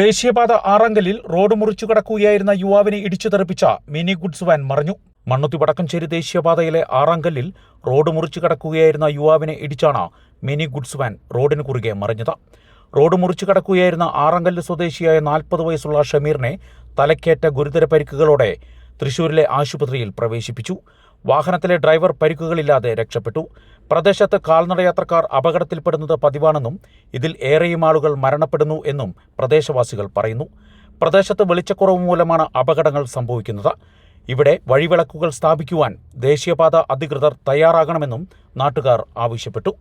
ദേശീയപാത ആറങ്കലിൽ റോഡ് മുറിച്ചു കടക്കുകയായിരുന്ന യുവാവിനെ ഇടിച്ചു തെറിപ്പിച്ച മിനി ഗുഡ്സ് വാൻ മറിഞ്ഞു. മണ്ണുത്തി വടക്കഞ്ചേരി ദേശീയപാതയിലെ ആറങ്കലിൽ റോഡ് മുറിച്ചു കടക്കുകയായിരുന്ന യുവാവിനെ ഇടിച്ചാണ് മിനി ഗുഡ്സ് വാൻ റോഡിന് കുറുകെ മറിഞ്ഞത്. റോഡ് മുറിച്ചു കടക്കുകയായിരുന്ന ആറങ്കല്ല് സ്വദേശിയായ നാൽപ്പത് വയസ്സുള്ള ഷമീറിനെ തലക്കേറ്റ ഗുരുതര പരിക്കുകളോടെ തൃശൂരിലെ ആശുപത്രിയിൽ പ്രവേശിപ്പിച്ചു. വാഹനത്തിലെ ഡ്രൈവർ പരിക്കുകളില്ലാതെ രക്ഷപ്പെട്ടു. പ്രദേശത്ത് കാൽനടയാത്രക്കാർ അപകടത്തിൽപ്പെടുന്നത് പതിവാണെന്നും ഇതിൽ ഏറെയും ആളുകൾ മരണപ്പെടുന്നു എന്നും പ്രദേശവാസികൾ പറയുന്നു. പ്രദേശത്ത് വെളിച്ചക്കുറവ് മൂലമാണ് അപകടങ്ങൾ സംഭവിക്കുന്നത്. ഇവിടെ വഴിവിളക്കുകൾ സ്ഥാപിക്കുവാൻ ദേശീയപാത അധികൃതർ തയ്യാറാകണമെന്നും നാട്ടുകാർ ആവശ്യപ്പെട്ടു.